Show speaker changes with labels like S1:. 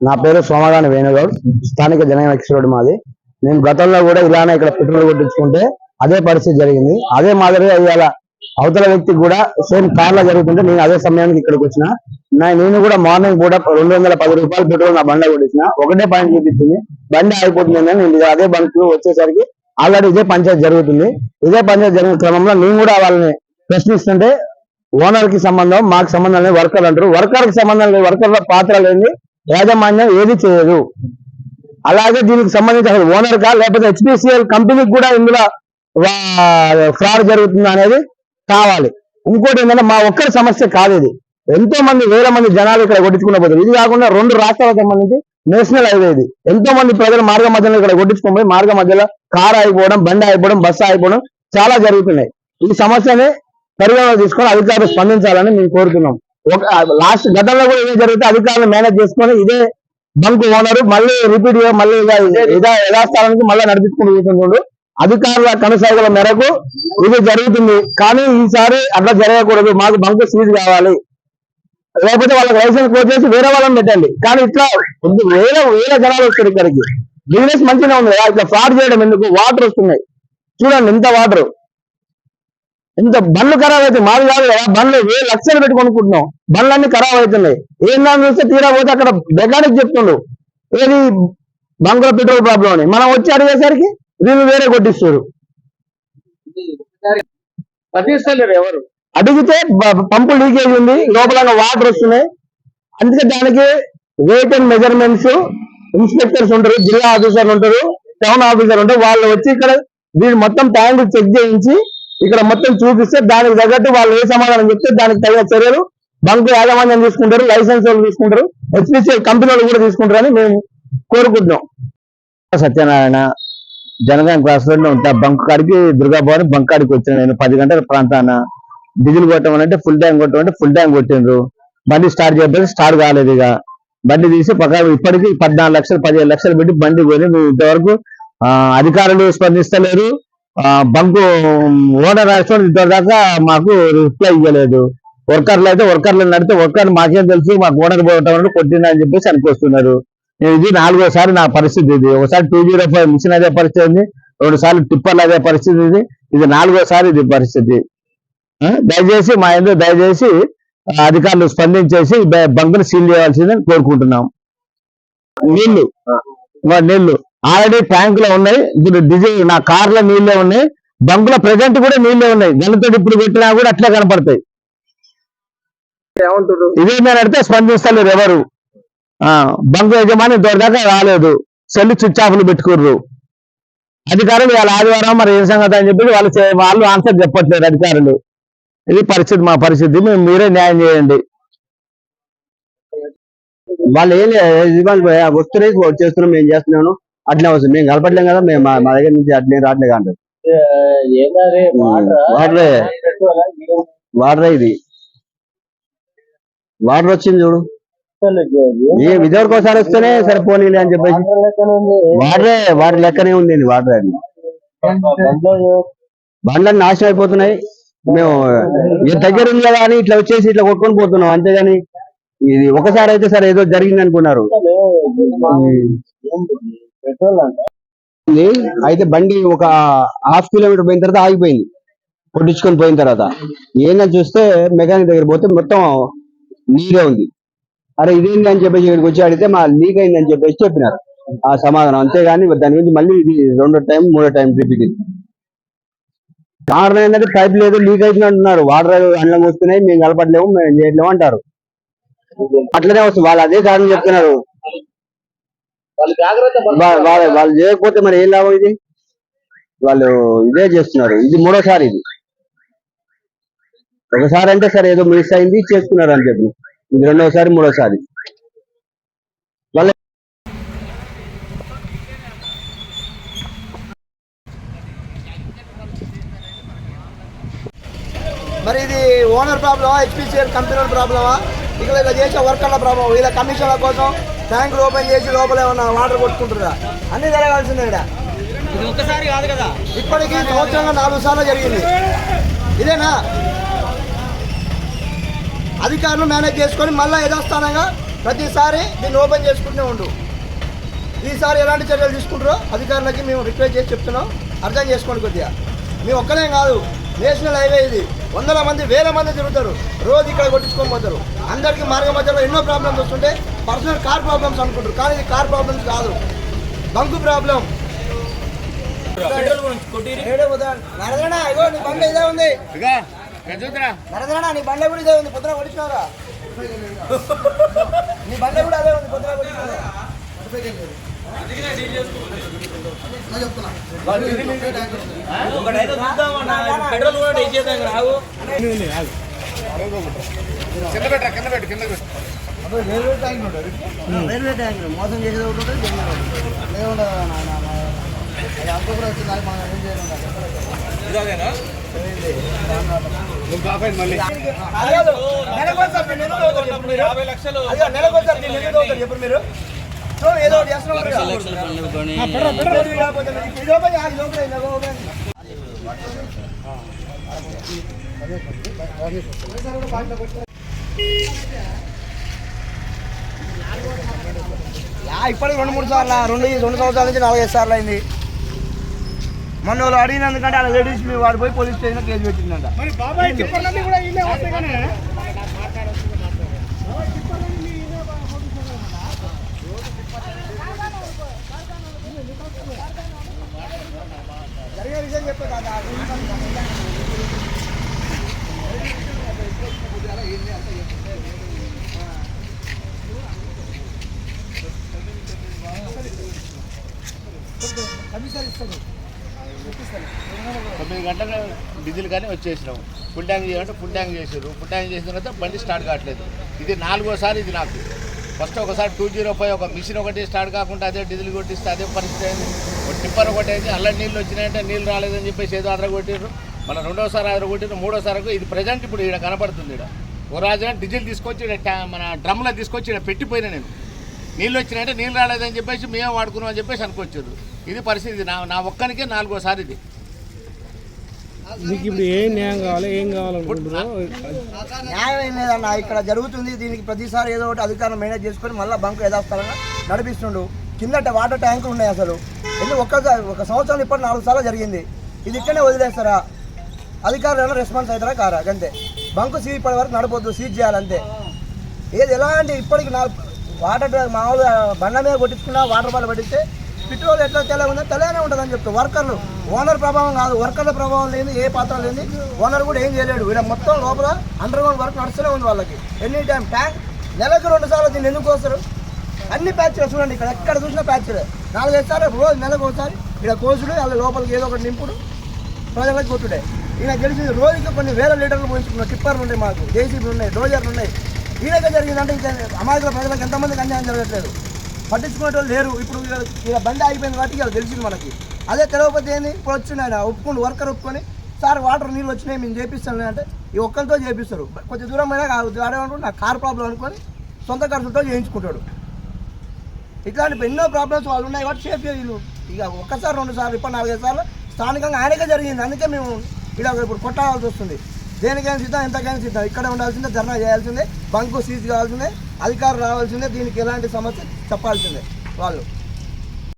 S1: నా పేరు సోమగాని వేణుగౌడ్. స్థానిక జననక్షరుడు మాది. నేను గతంలో కూడా ఇలానే ఇక్కడ పెట్రోల్ కొట్టించుకుంటే అదే పరిస్థితి జరిగింది. అదే మాదిరిగా ఇవాళ అవతల వ్యక్తి కూడా సేమ్ కార్లో జరుగుతుంటే నేను అదే సమయానికి ఇక్కడికి వచ్చిన. నేను కూడా మార్నింగ్ కూడా రెండు వందల పది రూపాయలు పెట్రోల్ నా బండ కొట్టించిన. ఒకటే పాయింట్ చూపించింది. బండి ఆగిపోతుంది నేను అదే బంక్ వచ్చేసరికి ఆల్రెడీ ఇదే పంచాయతీ జరుగుతుంది. ఇదే పంచాయతీ జరిగిన క్రమంలో నేను కూడా వాళ్ళని ప్రశ్నిస్తుంటే ఓనర్కి సంబంధం మాకు సంబంధం లేదు వర్కర్ అంటారు. వర్కర్కి సంబంధం లేదు వర్కర్ పాత్ర లేని యాజమాన్యం ఏది చేయదు. అలాగే దీనికి సంబంధించి అసలు ఓనర్ కా లేకపోతే హెచ్పిసిఎల్ కంపెనీకి కూడా ఇందులో ఫ్రాడ్ జరుగుతుంది అనేది కావాలి. ఇంకోటి ఏంటంటే మా ఒక్కరి సమస్య కాదు ఇది. ఎంతో మంది వేల మంది జనాలు ఇక్కడ కొట్టించుకున్న పోతారు ఇది కాకుండా రెండు రాష్ట్రాలకు సంబంధించి నేషనల్ హైవే ఇది. ఎంతో మంది ప్రజలు మార్గ మధ్యలో ఇక్కడ కొట్టించుకుని మార్గ మధ్యలో కారు అయిపోవడం బండి అయిపోవడం బస్సు అయిపోవడం చాలా జరుగుతున్నాయి. ఈ సమస్యని పరిగణలో తీసుకొని అధికారులు స్పందించాలని మేము కోరుతున్నాం. ఒక లాస్ట్ గతంలో కూడా ఇదే జరిగితే అధికారులు మేనేజ్ చేసుకొని ఇదే బంక్ ఓనర్ మళ్ళీ రిపీట్ మళ్ళీ యథాస్థానానికి మళ్ళీ నడిపించుకుంటూ అధికారుల కనసాగుల మేరకు ఇది జరుగుతుంది. కానీ ఈసారి అట్లా జరగకూడదు. మాకు బంక్ సీజ్ కావాలి. లేకపోతే వాళ్ళకి లైసెన్స్ క్లోజ్ చేసి వేరే వాళ్ళని పెట్టండి. కానీ ఇట్లా కొద్ది వేల వేల జనాలు వస్తారు ఇక్కడికి. బిజినెస్ మంచిగా ఉంది ఇట్లా ఫ్రాడ్ చేయడం ఎందుకు? వాటర్ వస్తున్నాయి. చూడండి ఎంత వాటర్ ఇంత బండ్లు ఖరాబ్ అవుతాయి. మాది కాదు కదా బండ్లు ఏ లక్షలు పెట్టి కొనుక్కుంటున్నాం? బండ్లన్నీ ఖరాబ్ అవుతున్నాయి. ఏందని చూస్తే తీరా పోతే అక్కడ మెకానిక్ చెప్తుండు. ఏది? బంకుల పెట్రోల్ ప్రాబ్లం అని. మనం వచ్చి అడిగేసరికి వీళ్ళు వేరే కొట్టిస్తారు
S2: ఎవరు?
S1: అడిగితే పంపు లీకేజ్ ఉంది లోపల వాటర్ వస్తున్నాయి. అందుకే దానికి వెయిట్ అండ్ మెజర్మెంట్స్ ఇన్స్పెక్టర్స్ ఉంటారు జిల్లా ఆఫీసర్లు ఉంటారు టౌన్ ఆఫీసర్ ఉంటారు. వాళ్ళు వచ్చి ఇక్కడ దీని మొత్తం ట్యాంక్ చెక్ చేయించి ఇక్కడ మొత్తం చూపిస్తే దానికి తగ్గట్టు వాళ్ళు ఏ సమాధానం చెప్తే దానికి తగిన చర్యలు బంకు యాజమాన్యం తీసుకుంటారు లైసెన్స్ వాళ్ళు తీసుకుంటారు హెచ్పిసిఎల్ కంపెనీ వాళ్ళు కూడా తీసుకుంటారని మేము కోరుకుంటున్నాం. సత్యనారాయణ జనగాం క్లాస్లోనే ఉంటా. బంక్ కాడికి దుర్గాభవన్ బంక్ కాడికి వచ్చిన నేను పది గంటల ప్రాంతాన. డీజిల్ కొట్టమనంటే ఫుల్ ట్యాంక్ కొట్టమంటే ఫుల్ ట్యాంక్ కొట్టిండ్రు. బండి స్టార్ట్ చేయకపోతే స్టార్ట్ కాలేదు ఇక. బండి తీసి పక్క ఇప్పటికి పద్నాలుగు లక్షలు పదిహేను లక్షలు పెట్టి బండి కొని ఇంతవరకు ఆ, అధికారులు స్పందిస్తలేరు. బంకు ఓనర్ రాష్ట్రం ఇంతవరదాకా మాకు రిప్లై ఇవ్వలేదు వర్కర్లు అయితే వర్కర్లు నడితే వర్కర్ మాకేం తెలుసు మాకు ఓనర్ పోవటం కొట్టిందని అని చెప్పేసి అనుకొస్తున్నారు ఇది నాలుగోసారి నా పరిస్థితి ఇది. ఒకసారి టూ జీరో ఫైవ్ మిషన్ అదే పరిస్థితి ఉంది రెండు సార్లు టిప్పర్లు అదే పరిస్థితి ఇది ఇది నాలుగోసారి ఇది పరిస్థితి. దయచేసి మా ఎందుకు దయచేసి అధికారులు స్పందించేసి బంకును సీల్ చేయాల్సిందని కోరుకుంటున్నాం. నీళ్ళు నీళ్ళు ఆల్రెడీ ట్యాంక్లో ఉన్నాయి. ఇప్పుడు డీజిల్ నా కార్లో నీళ్ళే ఉన్నాయి. బంకులో ప్రజెంట్ కూడా నీళ్ళే ఉన్నాయి. గనుతో ఇప్పుడు పెట్టినా కూడా అట్లే కనపడతాయి.
S2: ఏమంటారు
S1: ఇదేందని అడిగితే స్పందిస్తలేరు ఎవరు. ఆ బంకు యజమాని దొరదాకా రాలేదు. సెల్ స్విచ్ ఆఫ్లు పెట్టుకుర్రు. అధికారులు వాళ్ళ ఆదివారం మరి ఏ సంగతి అని చెప్పి వాళ్ళు వాళ్ళు ఆన్సర్ చెప్పట్లేదు అధికారులు. ఇది పరిస్థితి మా పరిస్థితి. మేము మీరే న్యాయం చేయండి.
S3: వాళ్ళు ఏం వస్తున్నాయి చేస్తున్నాం మేము చేస్తున్నాను అట్లే వస్తుంది. మేము కలపట్లేం కదా మేము మా- దగ్గర నుంచి అట్లే రావట్లేదు అంటారు. వాటరే? వాటరే. ఇది. వాటర్ వచ్చింది చూడు. ఏ ఇదివరకు ఒకసారి వస్తేనే సరిపోనీ అని చెప్పేసి. వాటరే వాటర్ లెక్కనే ఉంది వాటర్ అది. బండ్లన్నీ నాశనం అయిపోతున్నాయి. మేము దగ్గర ఉంది కదా అని ఇట్లా వచ్చేసి ఇట్లా కొట్టుకొని పోతున్నాం అంతేగాని ఇది ఒకసారి అయితే సరే ఏదో జరిగింది అనుకున్నారు
S2: పెట్రోల్ అంట?
S3: అయితే బండి ఒక హాఫ్ కిలోమీటర్ పోయిన తర్వాత ఆగిపోయింది. కొట్టించుకొని పోయిన తర్వాత. ఏందని చూస్తే మెకానిక్ దగ్గర పోతే మొత్తం నీరే ఉంది. అరే ఇదేంటి అని చెప్పేసి ఇక్కడికి వచ్చి అడిగితే మా లీక్ అయింది అని చెప్పేసి చెప్పినారు. ఆ సమాధానం. అంతేగాని దాని గురించి మళ్ళీ ఇది రెండో టైం మూడో టైం రిపీట్ ఇది. కారణం ఏంటంటే పైప్ లేదు లీక్ అవుతుంది అంటున్నారు. వాటర్ అండ్లం వస్తున్నాయి మేము కలపట్లేము మేము చేయట్లేము అంటారు. అట్లనే వస్తుంది. వాళ్ళు అదే కారణం చెప్తున్నారు.
S2: వాళ్ళు
S3: చేయకపోతే మరి ఏం లాభం ఇది? వాళ్ళు ఇదే చేస్తున్నారు. ఇది మూడోసారి ఇది. ఒకసారి అంటే సరే ఏదో మిస్ అయింది చేసుకున్నారు అని చెప్పి. ఇది రెండోసారి మూడోసారి.
S4: మరి ఇది ఓనర్ ప్రాబ్లమా హెచ్పిసిఎల్ కంపెనీ ప్రాబ్లమా? ఇక్కడ ఇలా చేసే వర్కర్ల ప్రాబ్లం వీళ్ళ కమిషన్ల కోసం ట్యాంకులు ఓపెన్ చేసి లోపల ఏమన్నా వాటర్ కొట్టుకుంటారా అన్ని జరగాల్సిందే ఇక్కడ.
S5: ఇది ఒక్కసారి కాదు కదా.
S4: ఇప్పటికీ సంవత్సరంలో నాలుగు సార్లు జరిగింది. ఇదేనా? అధికారులు మేనేజ్ చేసుకొని మళ్ళీ యథాస్థానంగా ప్రతిసారి దీన్ని ఓపెన్ చేసుకుంటూనే ఉండు. ఈసారి ఎలాంటి చర్యలు తీసుకుంటారో అధికారులకి మేము రిక్వెస్ట్ చేసి చెప్తున్నాం. అర్థం చేసుకోండి కొద్దిగా. మేము ఒక్కలేం కాదు. నేషనల్ హైవే ఇది. వందల మంది వేల మంది తిరుగుతారు. రోజు ఇక్కడ కొట్టించుకొని పోతారు. అందరికీ మార్గ మధ్యలో ఎన్నో ప్రాబ్లమ్స్ వస్తుంటే పర్సనల్ కార్ ప్రాబ్లమ్స్ అనుకుంటారు. కానీ ఇది కార్ ప్రాబ్లమ్స్ కాదు. బంకు ప్రాబ్లం నరదన ఇగో నీ బండి ఇదే ఉంది. నరదన నీ బండి కూడా ఇదే ఉంది. పొద్దున కొట్టించినారా నీ బండి కూడా అదే ఉంది. పొద్దున కొట్టించినారా
S5: పెట్రోల్ కూడా ఇచ్చేద్దాం రావు
S4: రైల్వే ట్యాంక్ మోసం చేసేది ఒకటి ఉంటుంది అంతా కూడా వచ్చింది మనం ఏం చేయలేం కదా.
S5: ఇదేనా
S4: అయ్యో, నెలకొకసారి నేను ఎందుకు అవుతాను చెప్పు మీరు? ఏదో ఇప్పటికి రెండు మూడు సార్లు రెండు రెండు సంవత్సరాల నుంచి నాలుగైదు సార్లు అయింది. మొన్న వాళ్ళు అడిగినందుకంటే అలా లేడీస్ మీ వాడు పోయి పోలీస్ స్టేషన్లో కేసు పెట్టిందంట.
S2: తొమ్మిది గంటల డీజిల్ కానీ వచ్చేసినాం. ఫుల్ ట్యాంక్ చేయాలంటే ఫుల్ ట్యాంక్ చేసారు ఫుల్ ట్యాంక్ చేసిన తర్వాత బండి స్టార్ట్ కావట్లేదు. ఇది నాలుగోసారి ఇది నాకు. ఫస్ట్ ఒకసారి టూ జీరో ఫైవ్ ఒక మిషన్ ఒకటి స్టార్ట్ కాకుండా అదే డీజిల్ కొట్టిస్తే అదే పరిస్థితి అయింది. ఒక టిప్పర్ ఒకటి అయింది అల్ల నీళ్ళు వచ్చినాయంటే నీళ్ళు రాలేదని చెప్పేసి ఏదో అదర కొట్టిర్రు. మన రెండోసారి అదర కొట్టిర్రు మూడోసారి ఇది ప్రజెంట్ ఇప్పుడు ఇక్కడ కనపడుతుంది ఇక్కడ ఓ రాజున డీజిల్ తీసుకొచ్చి మన డ్రమ్లో తీసుకొచ్చి ఇక్కడ పెట్టిపోయినా నేను. నీళ్ళు వచ్చినాయంటే నీళ్ళు రాలేదని చెప్పేసి మేము వాడుకున్నాం అని చెప్పేసి అనుకోవచ్చు ఇది పరిస్థితి నా నా ఒక్కనికే నాలుగోసారి ఇది.
S6: మీకు ఇప్పుడు ఏం న్యాయం కావాలి ఏం కావాలనుకుంటున్నారు
S4: న్యాయం ఏం లేదన్న ఇక్కడ జరుగుతుంది దీనికి ప్రతిసారి ఏదో ఒకటి అధికారం మేనేజ్ చేసుకొని మళ్ళీ బంకు యథాస్థలంగా నడిపిస్తుండు. కిందట వాటర్ ట్యాంకులు ఉన్నాయి అసలు. ఎందుకు ఒక్క ఒక సంవత్సరం ఇప్పటి నాలుగు సార్లు జరిగింది. ఇది ఇక్కడనే వదిలేస్తారా? అధికారులు ఏమైనా రెస్పాన్స్ అవుతారా కారా? అంతే బంకు సీజ్ ఇప్పటి వరకు నడపొద్దు సీజ్ చేయాలంతే ఏది ఎలాంటి ఇప్పటికి నా వాటర్ మామూలుగా బండ మీద కొట్టించుకున్నా వాటర్ బాల్ పట్టిస్తే పెట్రోల్ ఎట్లా తెల్లగా ఉందో తెల్లగానే ఉంటుందని చెప్తారు. వర్కర్లు. ఓనర్ ప్రభావం కాదు. వర్కర్ల ప్రభావం లేని ఏ పాత్ర లేని ఓనర్ కూడా ఏం చేయలేడు. వీళ్ళ మొత్తం లోపల అండర్ గ్రౌండ్ వర్క్ నడుస్తూనే ఉంది వాళ్ళకి. ఎనీ టైం ట్యాంక్ నెలకు రెండు సార్లు దీన్ని ఎందుకు వస్తారు అన్ని ప్యాచ్లు చూడండి ఇక్కడ. ఎక్కడ చూసినా ప్యాచ్లే నాలుగైదు సార్లు రోజు నెలకు ఒకసారి ఇక్కడ కోసుడు వాళ్ళ లోపలికి ఏదో ఒకటి నింపుడు ప్రజలకు కొట్టుడే. ఈయన గెలిచింది రోజుకి కొన్ని వేల లీటర్లు పోయించుకున్న టిప్పర్లు ఉన్నాయి మాకు. జేసీబీలు ఉన్నాయి డోజర్లు ఉన్నాయి. ఈయనకే జరిగిందంటే అమాయకుల ప్రజలకు ఎంతమందికి అన్యాయం జరగట్లేదు. పట్టించుకునే వాళ్ళు లేరు. ఇప్పుడు ఇలా బండి ఆగిపోయింది కాబట్టి ఇలా తెలిసింది మనకి. అదే తెలవకపోతే ఏంది? ఇప్పుడు వచ్చింది ఆయన ఒప్పుకుండు వర్కర్ ఒప్పుకొని సార్ వాటర్ నీళ్ళు వచ్చినాయి మేము చేపిస్తాను అంటే ఈ ఒక్కరితో చేపిస్తారు. కొంచెం దూరం అయినా కాదు నా కార్ ప్రాబ్లం అనుకొని సొంత ఖర్చులతో చేయించుకుంటాడు. ఇట్లాంటి ఎన్నో ప్రాబ్లమ్స్ వాళ్ళు ఉన్నాయి కాబట్టి సేఫ్ వీళ్ళు. ఇక ఒక్కసారి రెండు సార్లు ఇప్పుడు నాలుగైదు సార్లు స్థానికంగా ఆయనకే జరిగింది. అందుకే మేము ఇలా ఇప్పుడు కొట్టాల్సి వస్తుంది. దేనికైనా సిద్ధం ఎంతకైనా సిద్ధం. ఇక్కడ ఉండాల్సిందే ధర్నా చేయాల్సిందే బంకు సీజ్ కావాల్సిందే అధికారులు రావాల్సిందే దీనికి ఎలాంటి సమస్య చెప్పాల్సిందే వాళ్ళు.